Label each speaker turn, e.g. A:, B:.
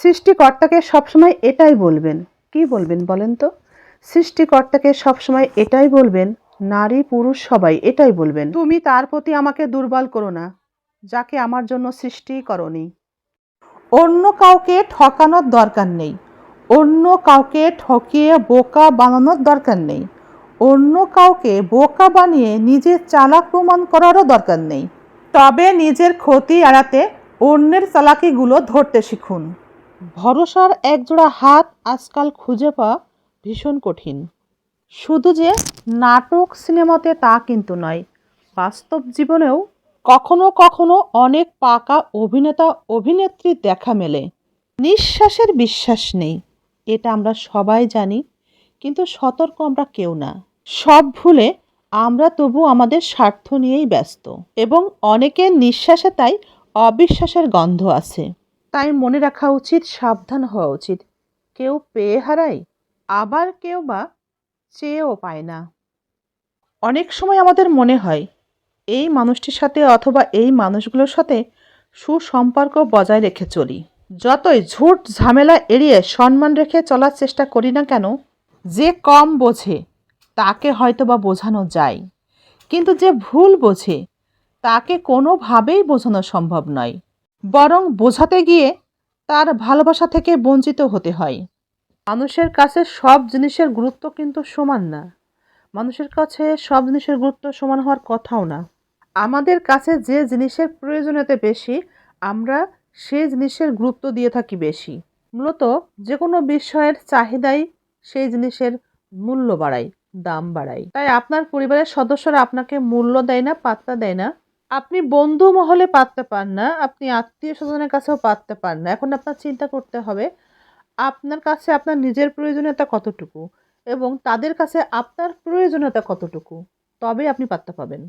A: সৃষ্টিকর্তাকে সবসময় এটাই বলবেন। কি বলবেন বলেন তো? সৃষ্টিকর্তাকে সবসময় এটাই বলবেন, নারী, পুরুষ, সবাই এটাই বলবেন। তুমি তার প্রতি আমাকে দুর্বল করো না, যাকে আমার জন্য সৃষ্টি করনি। অন্য কাউকে ঠকানোর দরকার নেই। অন্য কাউকে ঠকিয়ে বোকা বানানোর দরকার নেই। অন্য কাউকে বোকা বানিয়ে নিজের চালাক প্রমাণ করারও দরকার নেই। তবে নিজের ক্ষতি এড়াতে অন্যের চালাকিগুলো ধরতে শিখুন। ভরসার একজোড়া হাত আজকাল খুঁজে পাওয়া ভীষণ কঠিন। শুধু যে নাটক সিনেমাতে তা কিন্তু নয়, বাস্তব জীবনেও কখনো কখনো অনেক পাকা অভিনেতা অভিনেত্রী দেখা মেলে। নিঃশ্বাসের বিশ্বাস নেই, এটা আমরা সবাই জানি, কিন্তু সতর্ক আমরা কেউ না। সব ভুলে আমরা তবু আমাদের স্বার্থ নিয়েই ব্যস্ত, এবং অনেকের নিঃশ্বাসে তাই অবিশ্বাসের গন্ধ আছে। তাই মনে রাখা উচিত, সাবধান হওয়া উচিত। কেউ পেয়ে হারায়, আবার কেউ বা চেয়েও পায় না। অনেক সময় আমাদের মনে হয়, এই মানুষটির সাথে অথবা এই মানুষগুলোর সাথে সুসম্পর্ক বজায় রেখে চলি। যতই ঝুট ঝামেলা এড়িয়ে সম্মান রেখে চলার চেষ্টা করি না কেন, যে কম বোঝে, তাকে হয়তো বা বোঝানো যায়। কিন্তু যে ভুল বোঝে, তাকে কোনোভাবেই বোঝানো সম্ভব নয়। বরং বোঝাতে গিয়ে তার ভালোবাসা থেকে বঞ্চিত হতে হয়। মানুষের কাছে সব জিনিসের গুরুত্ব কিন্তু সমান না। মানুষের কাছে সব জিনিসের গুরুত্ব সমান হওয়ার কথাও না। আমাদের কাছে যে জিনিসের প্রয়োজনীয়তা বেশি, আমরা সেই জিনিসের গুরুত্ব দিয়ে থাকি বেশি। মূলত যে কোনো বিষয়ের চাহিদাই সেই জিনিসের মূল্য বাড়ায়, দাম বাড়ায়। তাই আপনার পরিবারের সদস্যরা আপনাকে মূল্য দেয় না, পাত্তা দেয় না। আপনি বন্ধু মহলে পাততে পান না, আপনি আত্মীয় স্বজনের কাছেও পাততে পান না। এখন আপনার চিন্তা করতে হবে, আপনার কাছে আপনার নিজের প্রয়োজনীয়তা কতটুকু এবং তাদের কাছে আপনার প্রয়োজনীয়তা কতটুকু? তবে আপনি পাত্তা পাবেন।